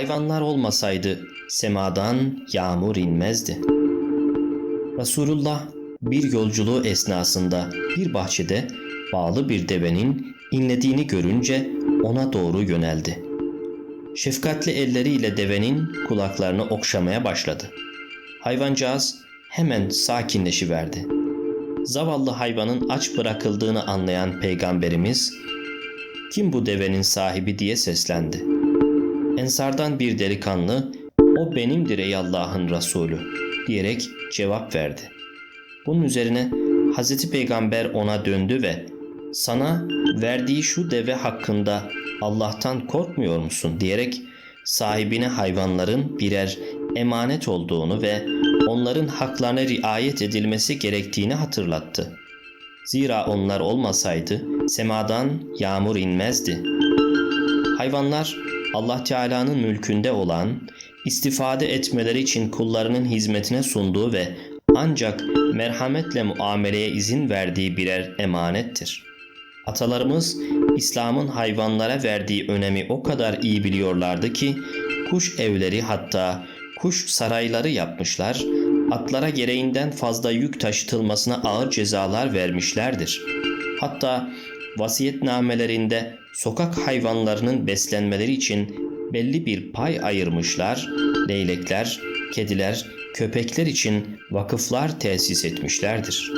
Hayvanlar olmasaydı semadan yağmur inmezdi. Resulullah bir yolculuğu esnasında bir bahçede bağlı bir devenin inlediğini görünce ona doğru yöneldi. Şefkatli elleriyle devenin kulaklarını okşamaya başladı. Hayvancağız hemen sakinleşiverdi. Zavallı hayvanın aç bırakıldığını anlayan peygamberimiz kim bu devenin sahibi diye seslendi. Ensardan bir delikanlı o benimdir ey Allah'ın Resulü diyerek cevap verdi. Bunun üzerine Hazreti Peygamber ona döndü ve sana verdiği şu deve hakkında Allah'tan korkmuyor musun diyerek sahibine hayvanların birer emanet olduğunu ve onların haklarına riayet edilmesi gerektiğini hatırlattı. Zira onlar olmasaydı semadan yağmur inmezdi. Hayvanlar Allah Teala'nın mülkünde olan, istifade etmeleri için kullarının hizmetine sunduğu ve ancak merhametle muameleye izin verdiği birer emanettir. Atalarımız İslam'ın hayvanlara verdiği önemi o kadar iyi biliyorlardı ki kuş evleri hatta kuş sarayları yapmışlar, atlara gereğinden fazla yük taşıtılmasına ağır cezalar vermişlerdir. Hatta vasiyetnamelerinde sokak hayvanlarının beslenmeleri için belli bir pay ayırmışlar, leylekler, kediler, köpekler için vakıflar tesis etmişlerdir.